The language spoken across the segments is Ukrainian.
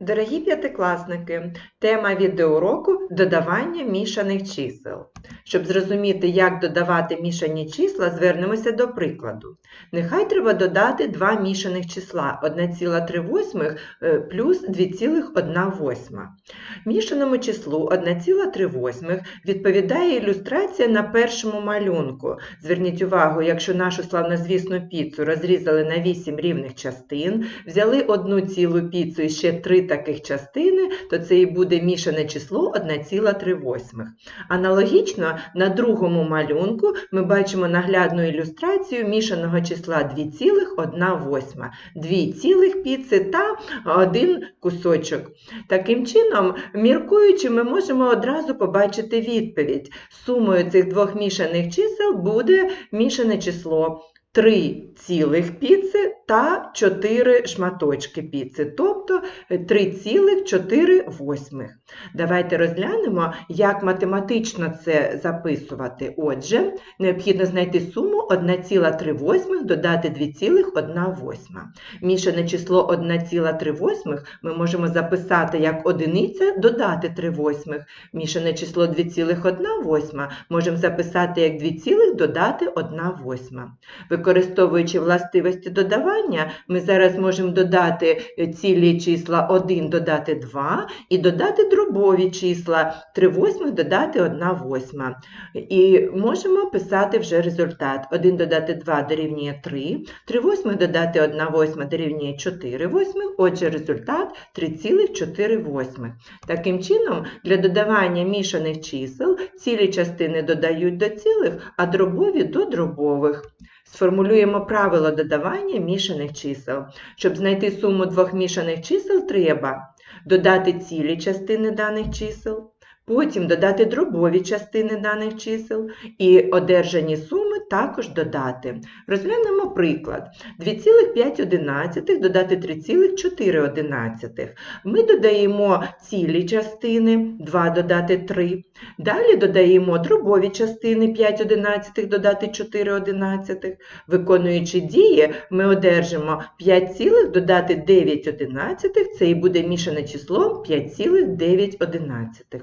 Дорогі п'ятикласники, тема відеоуроку додавання мішаних чисел. Щоб зрозуміти, як додавати мішані числа, звернемося до прикладу. Нехай треба додати два мішаних числа 1,3 е, плюс 2,1. Мішаному числу 1,3 відповідає ілюстрація на першому малюнку. Зверніть увагу, якщо нашу славнозвісну піцу розрізали на 8 рівних частин, взяли одну цілу піцу і ще три таких частини, то це і буде мішане число 1,3. Аналогічно на другому малюнку ми бачимо наглядну ілюстрацію мішаного числа 2,1. Дві цілих піци та один кусочок. Таким чином, міркуючи, ми можемо одразу побачити відповідь. Сумою цих двох мішаних чисел буде мішане число 3 цілих піци та 4 шматочки піци, тобто 3,4. Давайте розглянемо, як математично це записувати. Отже, необхідно знайти суму 1,3 додати 2,1. Мішане число 1,3 ми можемо записати як одиниця додати 3 восьмих. Мішане число 2,1 можемо записати як 2 додати 1 восьма. Використовуючи властивості додавання, ми зараз можемо додати цілі числа 1 додати 2 і додати дробові числа 3 восьмих додати 1 восьма. І можемо писати вже результат. 1 додати 2 дорівнює 3, 3 восьмих додати 1 восьма дорівнює 4 восьмих, отже результат 3,4 восьмих. Таким чином, для додавання мішаних чисел цілі частини додають до цілих, а дробові до дробових. Сформулюємо правило додавання мішаних чисел. Щоб знайти суму двох мішаних чисел, треба додати цілі частини даних чисел, потім додати дробові частини даних чисел і одержані суми також додати. Розглянемо приклад. 2,5 додати 3,4. Ми додаємо цілі частини, 2 додати 3. Далі додаємо дробові частини 5 одинадцятих додати 4 одинадцятих. Виконуючи дії, ми одержимо 5 цілих додати 9 одинадцятих, це і буде мішане число 5,9 одинадцятих.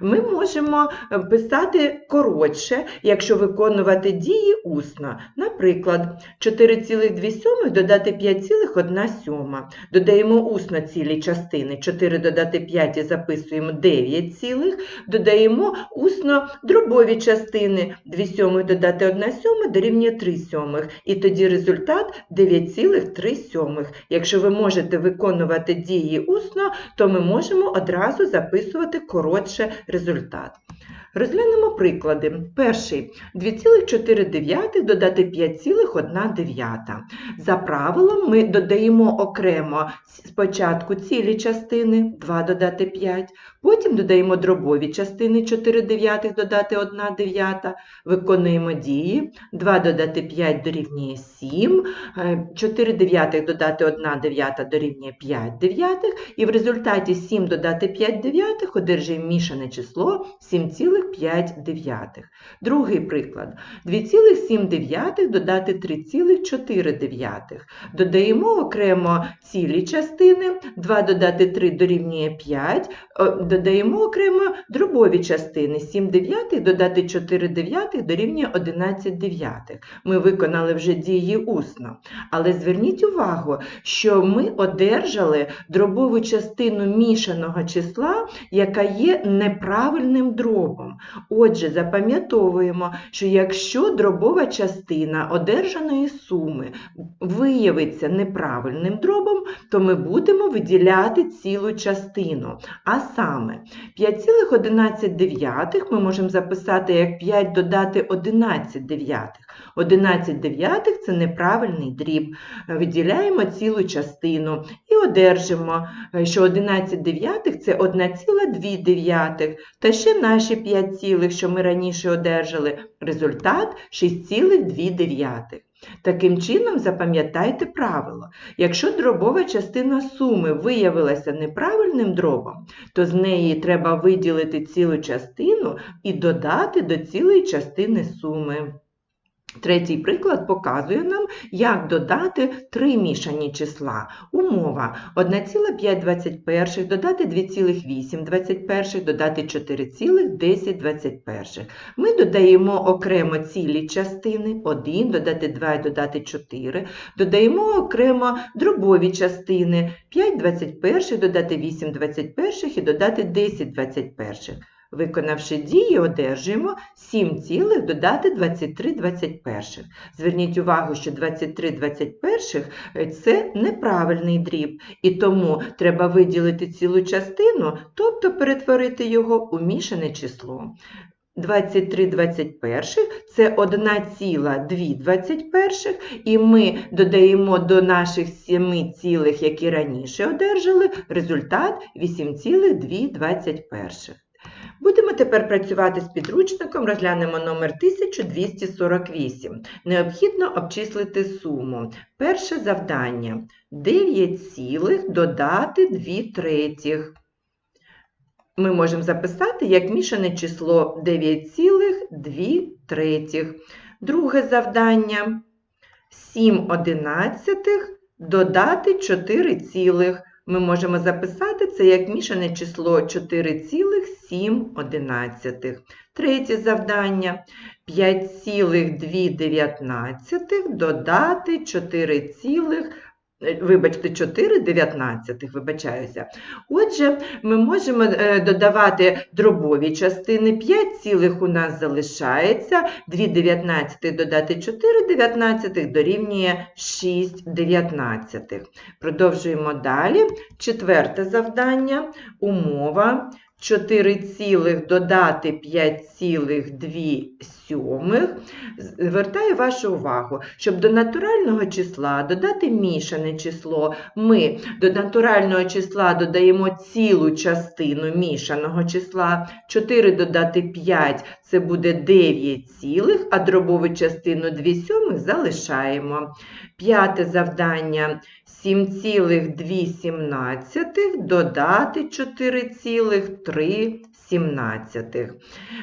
Ми можемо е, писати коротше, якщо виконувати дії усно. Наприклад, 4,2 додати 5,1. Додаємо усно цілі частини. 4 додати 5 і записуємо 9 цілих. Додаємо усно дробові частини. 2 сьомих додати 1 сьома дорівнює 3 сьомих. І тоді результат 9,3 сьомих. Якщо ви можете виконувати дії усно, то ми можемо одразу записувати коротше результат. Розглянемо приклади. Перший 2,4 додати 5,1. За правилом, ми додаємо окремо спочатку цілі частини 2 додати 5, потім додаємо дробові частини 4 дев'ятих додати 1 дев'ята, виконуємо дії 2 додати 5 дорівнює 7, 4 дев'ятих додати 1 дев'ята дорівнює 5 дев'ятих, і в результаті 7 додати 5 дев'ятих одержуємо мішане число 7,1. 0,5. Другий приклад. 2,7 додати 3,4. Додаємо окремо цілі частини, 2 додати 3 дорівнює 5, додаємо окремо дробові частини, 7 дев'ятих додати 4 дев'ятих дорівнює 11 дев'ятих. Ми виконали вже дії усно. Але зверніть увагу, що ми одержали дробову частину мішаного числа, яка є неправильним дробом. Отже, запам'ятовуємо, що якщо дробова частина одержаної суми виявиться неправильним дробом, то ми будемо виділяти цілу частину. А саме 5,11 ми можемо записати як 5 додати 11 дев'ятих. 11 дев'ятих – це неправильний дріб. Виділяємо цілу частину і одержимо, що 11 дев'ятих – це 1,2 дев'ятих. Та ще наші 5 цілих, що ми раніше одержали, результат 6,2 дев'ятих. Таким чином, запам'ятайте правило. Якщо дробова частина суми виявилася неправильним дробом, то з неї треба виділити цілу частину і додати до цілої частини суми. Третій приклад показує нам, як додати три мішані числа. Умова 1,521 додати 2,821 додати 4,1021. Ми додаємо окремо цілі частини 1, додати 2 і додати 4. Додаємо окремо дробові частини 5 21, додати 8 21 і додати 10 21. Виконавши дії, одержуємо 7 цілих додати 23 21. Зверніть увагу, що 23 21 – це неправильний дріб, і тому треба виділити цілу частину, тобто перетворити його у мішане число. 23 21 – це 1,2 21, і ми додаємо до наших 7 цілих, які раніше одержали, результат 8,2 21. Будемо тепер працювати з підручником, розглянемо номер 1248. Необхідно обчислити суму. Перше завдання. 9 цілих додати 2 третіх. Ми можемо записати як мішане число 9 цілих 2 третіх. Друге завдання. 7 одинадцятих додати 4 цілих. Ми можемо записати це як мішане число 4,7 одинадцятих. Третє завдання 5,2 додати 4, вибачте, 4 дев'ятнадцятих, вибачаюся. Отже, ми можемо е, додавати дробові частини, 5 цілих у нас залишається, 2 дев'ятнадцятих додати 4 дев'ятнадцятих дорівнює 6 дев'ятнадцятих. Продовжуємо далі. Четверте завдання, умова. 4 цілих додати 5 цілих 2 сьомих. Звертаю вашу увагу, щоб до натурального числа додати мішане число, ми до натурального числа додаємо цілу частину мішаного числа. 4 додати 5 це буде 9 цілих, а дробову частину 2 сьомих залишаємо. П'яте завдання 7,2 додати 4,3 сімнадцятих.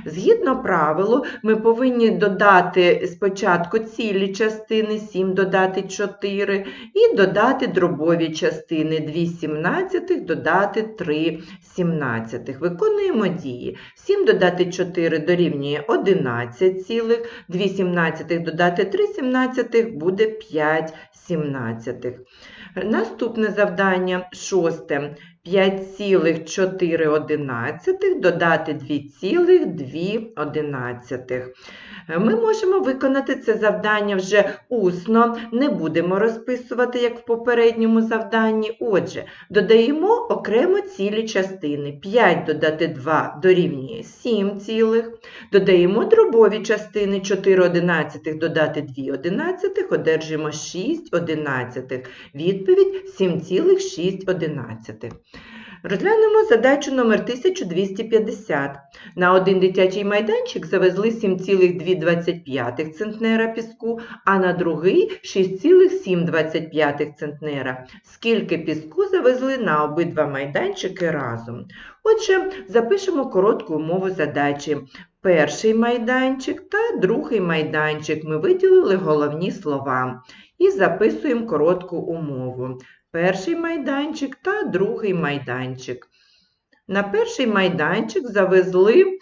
Згідно правилу, ми повинні додати спочатку цілі частини 7 додати 4 і додати дробові частини 2 сімнадцятих додати 3 сімнадцятих. Виконуємо дії. 7 додати 4 дорівнює 11 цілих, 2 сімнадцятих додати 3 сімнадцятих буде 5 сімнадцятих. Наступне завдання шосте. 5,4 додати 2,2. Ми можемо виконати це завдання вже усно, не будемо розписувати, як в попередньому завданні. Отже, додаємо окремо цілі частини. 5 додати 2 дорівнює 7 цілих. Додаємо дробові частини 4 одинадцятих додати 2 одинадцятих, одержимо 6 одинадцятих. Відповідь 7,6 одинадцятих. Розглянемо задачу номер 1250. На один дитячий майданчик завезли 7,2 центнера піску, а на другий 6,7 центнера. Скільки піску завезли на обидва майданчики разом? Отже, запишемо коротку умову задачі. Перший майданчик та другий майданчик ми виділили головні слова і записуємо коротку умову перший майданчик та другий майданчик. На перший майданчик завезли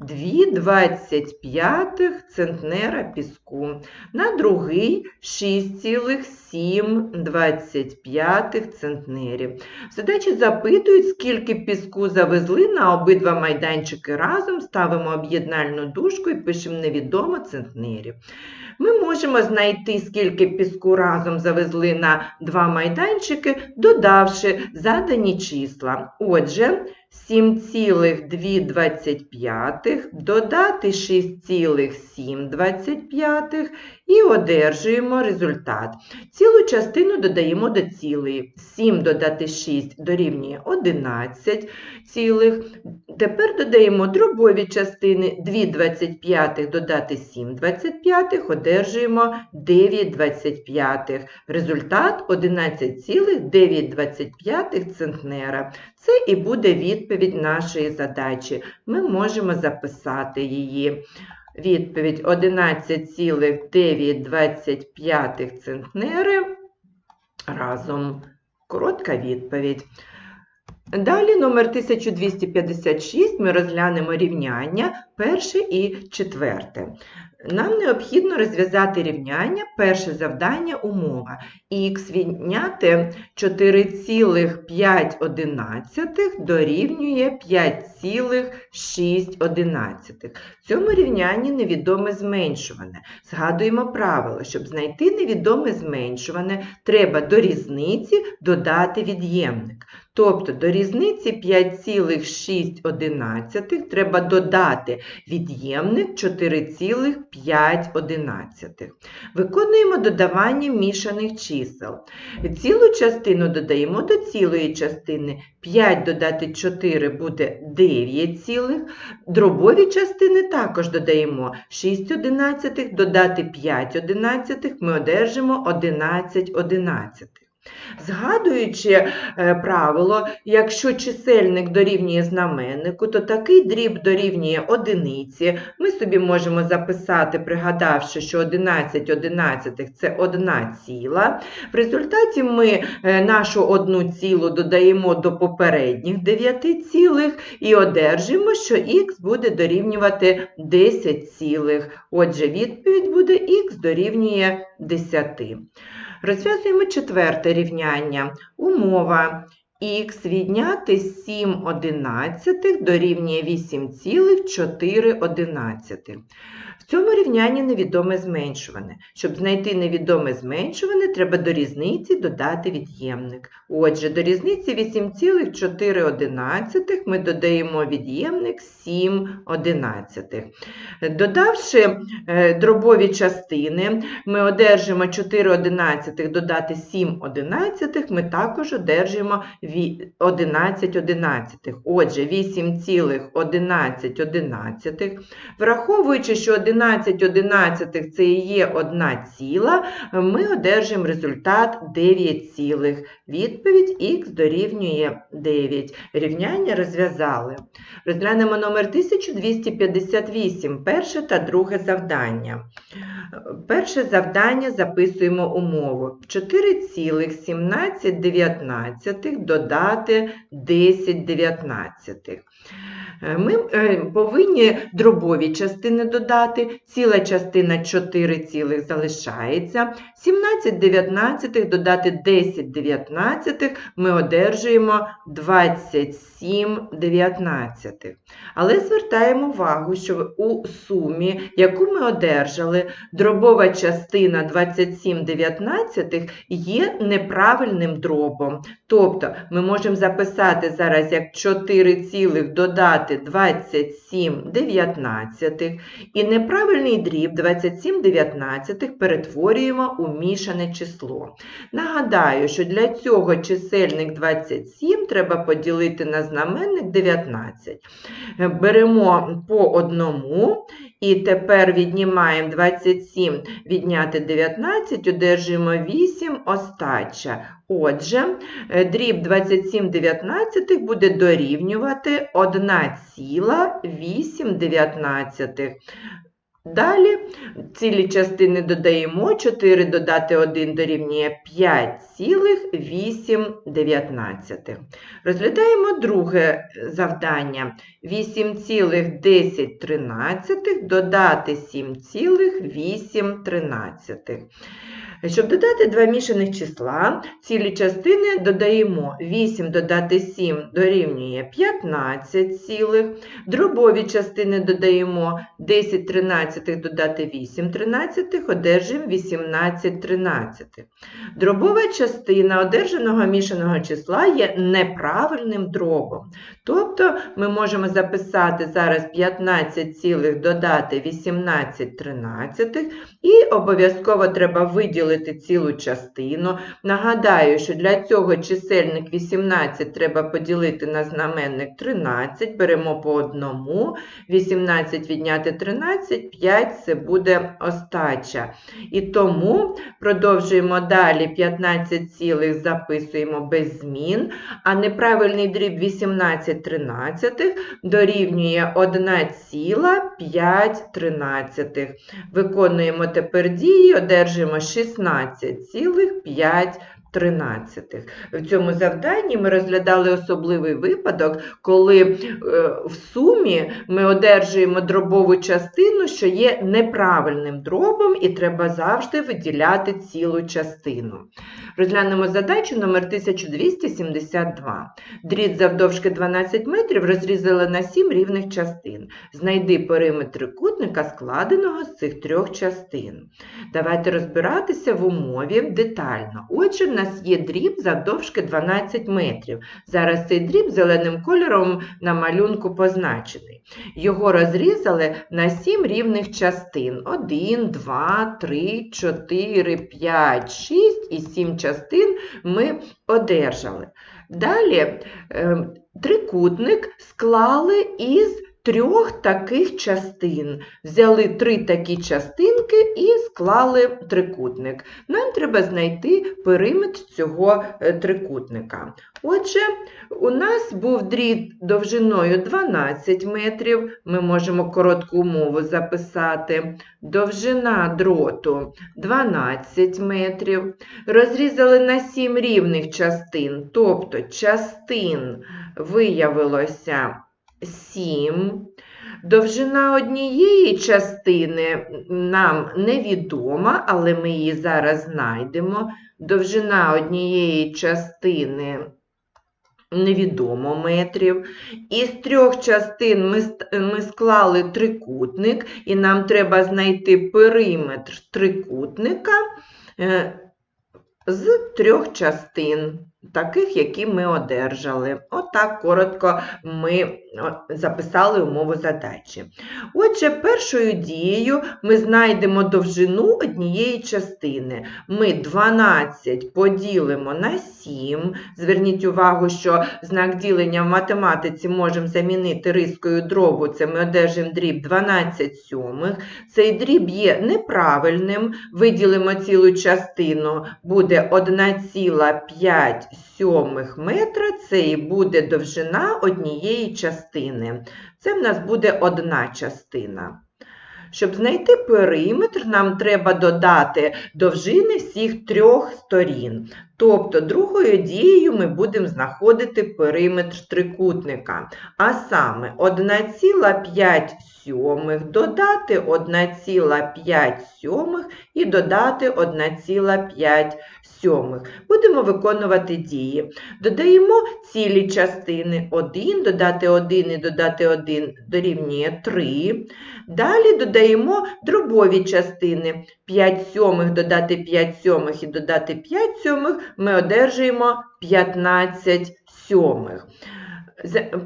7,2 центнера піску, на другий 6,7 центнерів. Задачі запитують, скільки піску завезли на обидва майданчики разом, ставимо об'єднальну дужку і пишемо невідомо центнерів. Ми можемо знайти, скільки піску разом завезли на два майданчики, додавши задані числа. Отже, 7,2 додати 6,7 і одержуємо результат. Цілу частину додаємо до цілої. 7 додати 6 дорівнює 11 цілих. Тепер додаємо дробові частини 2 25 додати 7 25, одержуємо 9 25. Результат 11,9 центнера. Це і буде відповідь нашої задачі. Ми можемо записати її. Відповідь 11,925 центнери разом. Коротка відповідь. Далі номер 1256 ми розглянемо рівняння перше і четверте. Нам необхідно розв'язати рівняння, перше завдання умова. Х відняти 4,5 дорівнює 5,6. В цьому рівнянні невідоме зменшуване. Згадуємо правило, щоб знайти невідоме зменшуване, треба до різниці додати від'ємник. Тобто до різниці 5,6 треба додати від'ємник 4,5. Виконуємо додавання мішаних чисел. Цілу частину додаємо до цілої частини. 5 додати 4 буде 9 цілих. Дробові частини також додаємо 6 одинадцятих, додати 5 одинадцятих, ми одержимо 11 одинадцятих. Згадуючи е, правило, якщо чисельник дорівнює знаменнику, то такий дріб дорівнює одиниці. Ми собі можемо записати, пригадавши, що 11 одинадцятих – це одна ціла. В результаті ми е, нашу одну цілу додаємо до попередніх 9 цілих і одержимо, що х буде дорівнювати 10 цілих. Отже, відповідь буде х дорівнює 10. Розв'язуємо четверте рівняння. Умова х відняти 7 одинадцятих дорівнює 8,4. В цьому рівнянні невідоме зменшуване. Щоб знайти невідоме зменшуване, треба до різниці додати від'ємник. Отже, до різниці 8,4 ми додаємо від'ємник 7 одинадцятих. Додавши е, дробові частини, ми одержимо 4 одинадцятих додати 7 одинадцятих, ми також одержимо 11 одинадцятих. Отже, 8,11 одинадцятих. Враховуючи, що 11 одинадцятих це і є одна ціла, ми одержимо результат 9 цілих. Відповідь х дорівнює 9. Рівняння розв'язали. Розглянемо номер 1258, перше та друге завдання. Перше завдання записуємо умову. 4,17 додати 10 19. Ми е, повинні дробові частини додати, ціла частина 4 цілих залишається. 17 19 додати 10 19 ми одержуємо 27 19. Але звертаємо увагу, що у сумі, яку ми одержали, дробова частина 27 19 є неправильним дробом. Тобто ми можемо записати зараз як 4 цілих додати 27 19 і неправильний дріб 27 19 перетворюємо у мішане число. Нагадаю, що для цього чисельник 27 треба поділити на знаменник 19. Беремо по одному і тепер віднімаємо 27 відняти 19, одержуємо 8 остача. Отже, дріб 27 19 буде дорівнювати 1,8 19. Далі цілі частини додаємо, 4 додати 1 дорівнює 5,8. Розглядаємо друге завдання. 8,10 додати 7,8. Щоб додати два мішаних числа, цілі частини додаємо 8 додати 7 дорівнює 15 цілих, дробові частини додаємо 10 тринадцятих додати 8 тринадцятих, одержимо 18 тринадцятих. Дробова частина одержаного мішаного числа є неправильним дробом. Тобто ми можемо записати зараз 15 цілих додати 18 тринадцятих і обов'язково треба виділити виділити цілу частину. Нагадаю, що для цього чисельник 18 треба поділити на знаменник 13, беремо по одному, 18 відняти 13, 5 це буде остача. І тому продовжуємо далі 15 цілих записуємо без змін, а неправильний дріб 18 тринадцятих дорівнює 1,5 тринадцятих. Виконуємо тепер дії, одержуємо 16,5 тринадцятих. В цьому завданні ми розглядали особливий випадок, коли е, в сумі ми одержуємо дробову частину, що є неправильним дробом, і треба завжди виділяти цілу частину. Розглянемо задачу номер 1272. Дріт завдовжки 12 метрів розрізали на 7 рівних частин. Знайди периметр трикутника, складеного з цих трьох частин. Давайте розбиратися в умові детально. Отже, нас є дріб завдовжки 12 метрів. Зараз цей дріб зеленим кольором на малюнку позначений. Його розрізали на 7 рівних частин. 1, 2, 3, 4, 5, 6 і 7 частин ми одержали. Далі е, трикутник склали із трьох таких частин. Взяли три такі частинки і склали трикутник. Нам треба знайти периметр цього е, трикутника. Отже, у нас був дріт довжиною 12 метрів. Ми можемо коротку умову записати. Довжина дроту 12 метрів. Розрізали на 7 рівних частин, тобто частин виявилося 7. Довжина однієї частини нам невідома, але ми її зараз знайдемо. Довжина однієї частини невідомо метрів. Із трьох частин ми, склали трикутник, і нам треба знайти периметр трикутника е, з трьох частин, таких, які ми одержали. Отак коротко ми записали умову задачі. Отже, першою дією ми знайдемо довжину однієї частини. Ми 12 поділимо на 7. Зверніть увагу, що знак ділення в математиці можемо замінити рискою дробу. Це ми одержимо дріб 12 сьомих. Цей дріб є неправильним. Виділимо цілу частину, буде 1,5 сьомих метра. Це і буде довжина однієї частини. Це в нас буде одна частина. Щоб знайти периметр, нам треба додати довжини всіх трьох сторін. Тобто, другою дією ми будемо знаходити периметр трикутника. А саме 1,5 сьомих додати 1,5 сьомих і додати 1,5 сьомих. Будемо виконувати дії. Додаємо цілі частини 1, додати 1 і додати 1 дорівнює 3. Далі додаємо дробові частини 5 сьомих додати 5 сьомих і додати 5 сьомих ми одержуємо 15 сьомих.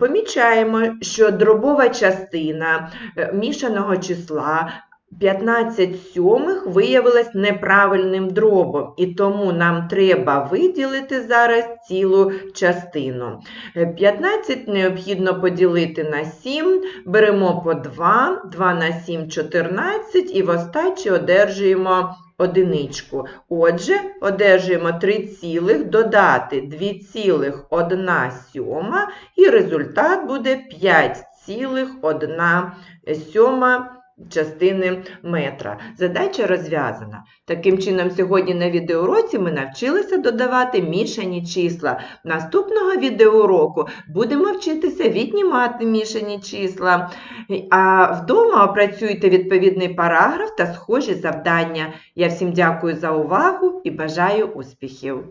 Помічаємо, що дробова частина е, мішаного числа 15 сьомих виявилась неправильним дробом, і тому нам треба виділити зараз цілу частину. Е, 15 необхідно поділити на 7, беремо по 2, 2 на 7 – 14, і в остачі одержуємо одиничку. Отже, одержуємо 3 цілих, додати 2,1 сьома, і результат буде 5,1 сьома частини метра. Задача розв'язана. Таким чином, сьогодні на відеоуроці ми навчилися додавати мішані числа. Наступного відеоуроку будемо вчитися віднімати мішані числа. А вдома опрацюйте відповідний параграф та схожі завдання. Я всім дякую за увагу і бажаю успіхів!